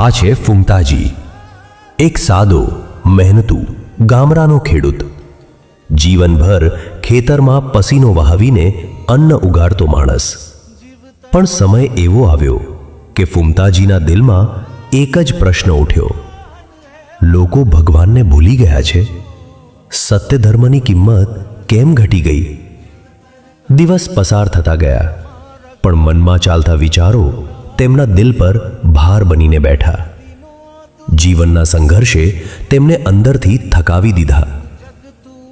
આ છે ફૂમતાજી. એક સાદો, મહેનતુ ગામડાનો ખેડૂત. જીવનભર ખેતરમાં પસીનો વહાવીને અન્ન ઉગાડતો માણસ. પણ સમય એવો આવ્યો કે ફૂમતાજીના દિલમાં એક જ પ્રશ્ન ઉઠ્યો. લોકો ભગવાનને ભૂલી ગયા છે. સત્ય ધર્મની કિંમત કેમ ઘટી ગઈ? દિવસ પસાર થતા ગયા. પણ મનમાં ચાલતા વિચારો તેમના દિલ પર ભાર બનીને બેઠા. જીવનના સંઘર્ષે તેમને અંદરથી થકાવી દીધા.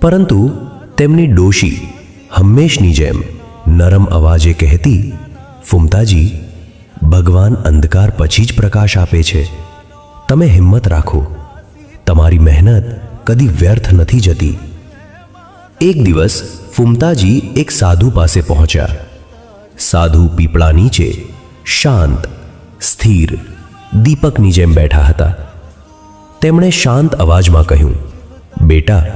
પરંતુ તેમની ડોશી હંમેશની જેમ નરમ અવાજે કહેતી, ફૂમતાજી, ભગવાન અંધકાર પછી જ પ્રકાશ આપે છે. તમે હિંમત રાખો. તમારી મહેનત કદી વ્યર્થ નથી જતી. એક દિવસ ફૂમતાજી એક સાધુ પાસે પહોંચ્યા. સાધુ પીપળા નીચે શાંત સ્થિર, દીપકની જેમ બેઠા હતા. તેમણે શાંત અવાજમાં કહ્યું, બેટા,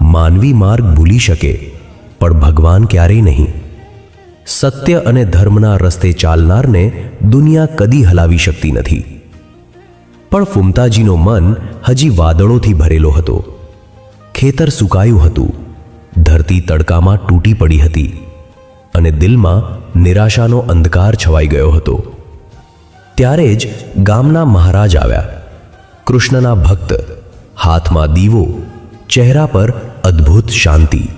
માનવી માર્ગ ભૂલી શકે, પણ ભગવાન ક્યારેય નહીં. સત્ય અને ધર્મના રસ્તે ચાલનારને દુનિયા કદી હલાવી શકતી નથી. પણ ફુમતાજીનો મન હજી વાદળોથી ભરેલો હતો. ખેતર સુકાયું હતું. ધરતી તડકામાં તૂટી પડી હતી. અને દિલમાં નિરાશાનો અંધકાર છવાઈ ગયો હતો. ત્યારે જ ગામના મહારાજ આવ્યા. કૃષ્ણના ભક્ત, હાથમાં દીવો, ચહેરા પર અદ્ભુત શાંતિ.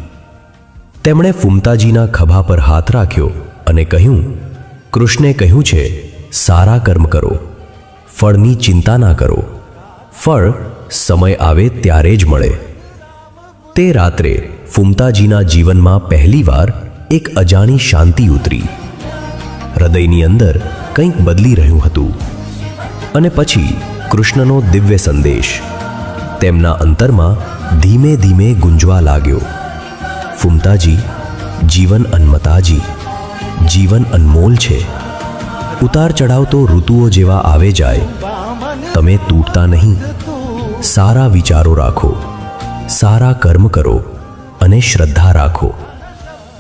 તેમણે ફૂમતાજીના ખભા પર હાથ રાખ્યો અને કહ્યું, કૃષ્ણે કહ્યું છે, સારા કર્મ કરો, ફળની ચિંતા ના કરો, ફળ સમય આવે ત્યારે જ મળે. તે રાત્રે ફૂમતાજીના જીવનમાં પહેલીવાર એક અજાણી શાંતિ ઉતરી. હૃદયની અંદર કંઈક બદલી રહ્યું હતું. અને પછી કૃષ્ણનો દિવ્ય સંદેશ. તેમના અંતરમાં ધીમે ધીમે ગુંજવા લાગ્યો. ફૂમતાજી, જીવન અન્મતાજી જીવન અનમોલ છે. ઉતાર ચઢાવ તો ઋતુઓ જેવા આવે જાય. તમે તૂટતા નહીં. સારા વિચારો રાખો. સારા કર્મ કરો અને શ્રદ્ધા રાખો.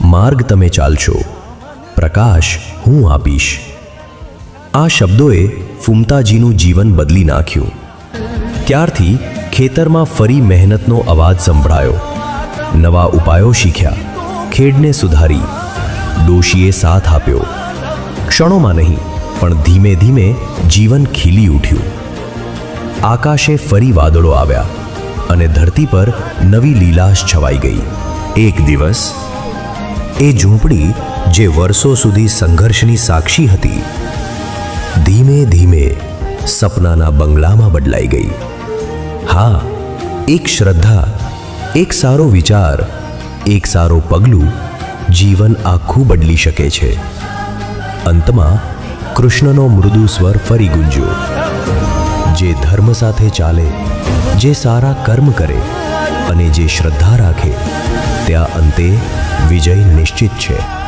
માર્ગ તમે ચાલશો. પ્રકાશ હું આપીશ. આ શબ્દોએ ફૂમતાજીનું જીવન બદલી નાખ્યું. ત્યારથી ખેતરમાં ફરી મહેનતનો અવાજ સંભળાયો. નવા ઉપાયો શીખ્યા. ખેડને સુધારી. ડોશીએ સાથ આપ્યો. ક્ષણોમાં નહીં, પણ ધીમે ધીમે જીવન ખીલી ઉઠ્યું. આકાશે ફરી વાદળો આવ્યા અને ધરતી પર નવી લીલાશ છવાઈ ગઈ. એક દિવસ, એ ઝૂંપડી જે વર્ષો સુધી સંઘર્ષની સાક્ષી હતી ધીમે ધીમે સપનાના બંગલામાં બદલાઈ ગઈ. હા, એક શ્રદ્ધા, એક સારો વિચાર, એક સારો પગલું જીવન આખું બદલી શકે છે. અંતમાં કૃષ્ણનો મૃદુ સ્વર ફરી ગુંજ્યો. જે ધર્મ સાથે ચાલે, જે સારા કર્મ કરે અને જે શ્રદ્ધા રાખે, ત્યાં અંતે વિજય નિશ્ચિત છે.